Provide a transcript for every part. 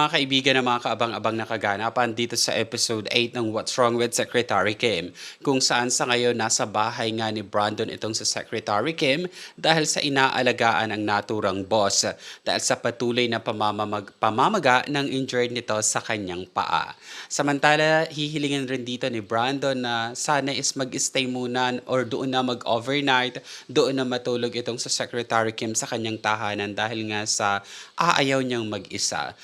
Mga kaibigan na mga kaabang-abang na kaganapan dito sa episode 8 ng What's Wrong with Secretary Kim kung saan sa ngayon nasa bahay nga ni Brandon itong sa Secretary Kim dahil sa inaalagaan ang naturang boss dahil sa patuloy na pamamamag, pamamaga ng injured nito sa kanyang paa. Samantala, hihilingin rin dito ni Brandon na sana is mag-stay muna or doon na mag-overnight, doon na matulog itong sa Secretary Kim sa kanyang tahanan dahil nga sa aayaw niyang mag-isa.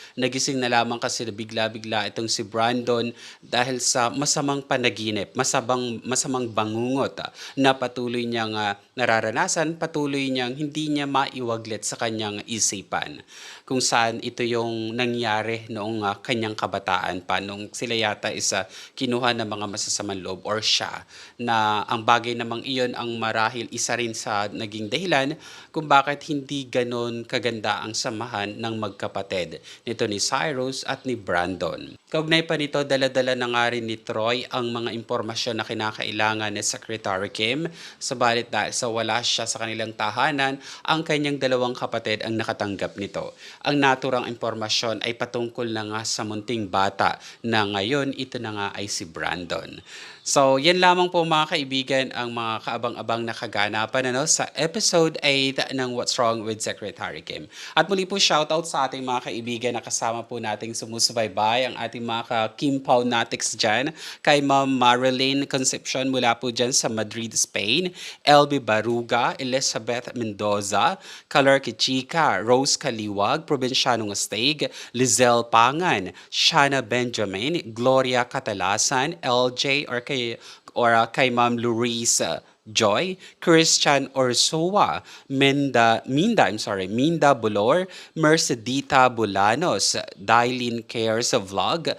Nagising na lamang kasi bigla-bigla itong si Brandon dahil sa masamang panaginip, masamang, masamang bangungot ah, na patuloy niyang ah, nararanasan, patuloy niyang hindi niya maiwaglit sa kanyang isipan. Kung saan ito yung nangyari noong ah, kanyang kabataan pa, nung sila yata isa kinuha ng mga masasamang loob or siya, na ang bagay namang iyon ang marahil isa rin sa naging dahilan kung bakit hindi ganon kaganda ang samahan ng magkapatid nito ni Cyrus at ni Brandon. Kaugnay pa nito, daladala na nga rin ni Troy ang mga impormasyon na kinakailangan ni Secretary Kim. Sabalit dahil sa wala siya sa kanilang tahanan, ang kanyang dalawang kapatid ang nakatanggap nito. Ang naturang impormasyon ay patungkol na nga sa munting bata na ngayon ito na nga ay si Brandon. So, yan lamang po mga kaibigan ang mga kaabang-abang na kaganapan ano, sa episode 8 ng What's Wrong with Secretary Kim. At muli po shoutout sa ating mga kaibigan na kasama po nating sumusubaybay, ang ating mga ka-Kim Paunatics dyan, kay Ma'am Marilyn Concepcion mula po dyan sa Madrid, Spain, LB Baruga, Elizabeth Mendoza, Kalar Kichika, Rose Kaliwag, Provincianong Astig, Lizelle Pangan, Shana Benjamin, Gloria Catalasan, LJ or kay or uh, kay Ma'am Luisa Joy, Christian Orsoa, Minda, Minda, I'm sorry, Minda Bulor, Mercedita Bulanos, Dailin Cares Vlog,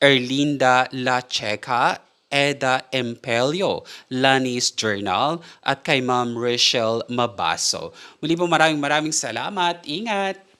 Erlinda La Checa, Eda Empelio, Lanis Journal, at kay Ma'am Rachel Mabaso. Muli po maraming maraming salamat. Ingat!